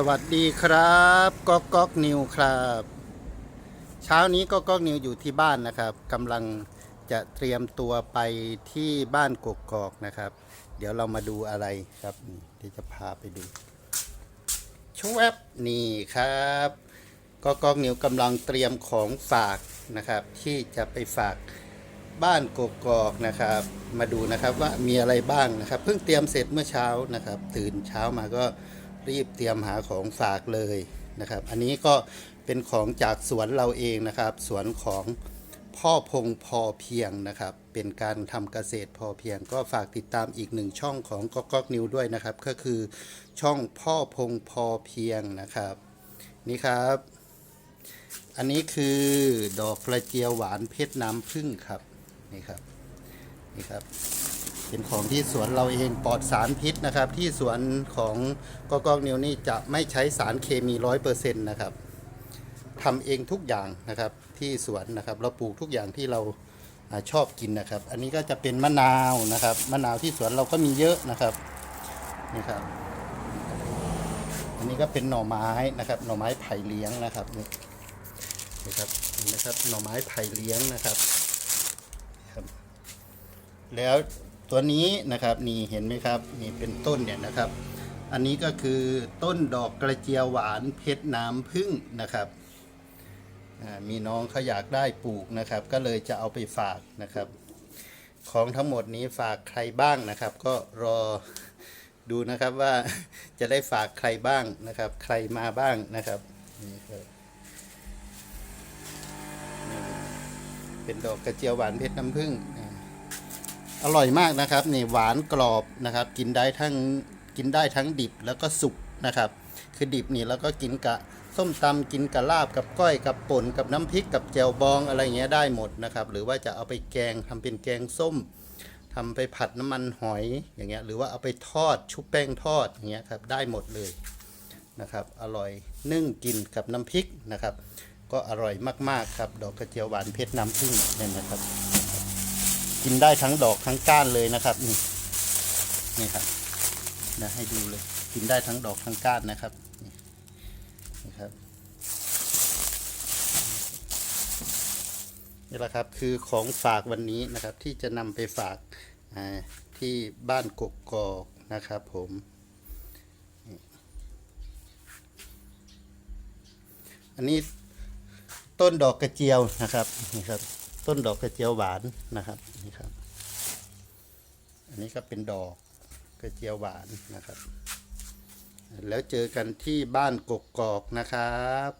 สวัสดีครับก๊อกก๊อกนิวครับ เช้านี้ก็ก๊อกนิวอยู่ที่บ้านนะครับกำลังจะเตรียมตัวไปที่บ้านกกอกนะครับ เดี๋ยวเรามาดูอะไรครับนี่จะพาไปดูชวบนี่ครับก็ก๊อกนิวกำลังเตรียมของฝากนะครับ ที่จะไปฝากบ้านกกอกนะครับ มาดูนะครับว่ามีอะไรบ้างนะครับ เพิ่งเตรียมเสร็จเมื่อเช้านะครับ ตื่นเช้ามาก็ รีบเตรียมหาของฝากเลยนะครับ อันนี้ก็เป็นของจากสวนเราเองนะครับ สวนของพ่อพงพอเพียงนะครับ เป็นการทำเกษตรพอเพียง ก็ฝากติดตามอีกหนึ่งช่องของก๊อกก๊อกนิวด้วยนะครับ ก็คือช่องพ่อพงพอเพียงนะครับ นี่ครับ อันนี้คือดอกกระเจียวหวานเพชรน้ำผึ้งครับนี่ครับนี่ครับ เป็นของที่สวนเราเองปลอดสารพิษนะครับ ที่สวนของกอกอกนิวนี่จะไม่ใช้สารเคมีร้อยเปอร์เซ็นต์นะครับทำเองทุกอย่างนะครับที่สวนนะครับ เราปลูกทุกอย่างที่เราอชอบกินนะครับ อันนี้ก็จะเป็นมะนาวนะครับ มะนาวที่สวนเราก็มีเยอะนะครับนี่ครับ อันนี้ก็เป็นหน่อไม้นะครับ หน่อไม้ไผ่เลี้ยงนะครับนี่นี่ครับนะครับหน่อไม้ไผ่เลี้ยงนะครับ แล้ว ตัวนี้นะครับนี่เห็นไหมครับนี่เป็นต้นเนี่ยนะครับ อันนี้ก็คือต้นดอกกระเจียวหวานเพชรน้ำผึ้งนะครับมีน้องเขาอยากได้ปลูกนะครับ ก็เลยจะเอาไปฝากนะครับ ของทั้งหมดนี้ฝากใครบ้างนะครับ ก็รอดูนะครับว่าจะได้ฝากใครบ้างนะครับ ใครมาบ้างนะครับนี่ครับเป็นดอกกระเจียวหวานเพชรน้ำผึ้ง อร่อยมากนะครับนี่หวานกรอบนะครับ กินได้ทั้งกินได้ทั้งดิบแล้วก็สุกนะครับ คือดิบนี่แล้วก็กินกะส้มตำกินกับลาบกับก้อยกับป่นกับน้ำพริกกับแจ่วบองอะไรเงี้ยได้หมดนะครับ หรือว่าจะเอาไปแกงทำเป็นแกงส้มทำไปผัดน้ำมันหอยอย่างเงี้ยหรือว่าเอาไปทอดชุบแป้งทอดอย่างเงี้ยครับได้หมดเลยนะครับ อร่อยนึ่งกินกับน้ำพริกนะครับ ก็อร่อยมากๆครับ ดอกกระเจียวหวานเพชรน้ำผึ้งเนี่ยนะครับ กินได้ทั้งดอกทั้งก้านเลยนะครับ นี่นี่ครับนะให้ดูเลย กินได้ทั้งดอกทั้งก้านนะครับนี่นครับนี่แหละครับคือของฝากวันนี้นะครับ ที่จะนำไปฝากที่บ้านกกกอกนะครับผมอันนี้ต้นดอกกระเจียวนะครับนี่ครับ ต้นดอกกระเจียวหวานนะครับนี่ครับ อันนี้ก็เป็นดอกกระเจียวหวานนะครับ แล้วเจอกันที่บ้านกกกอกนะครับ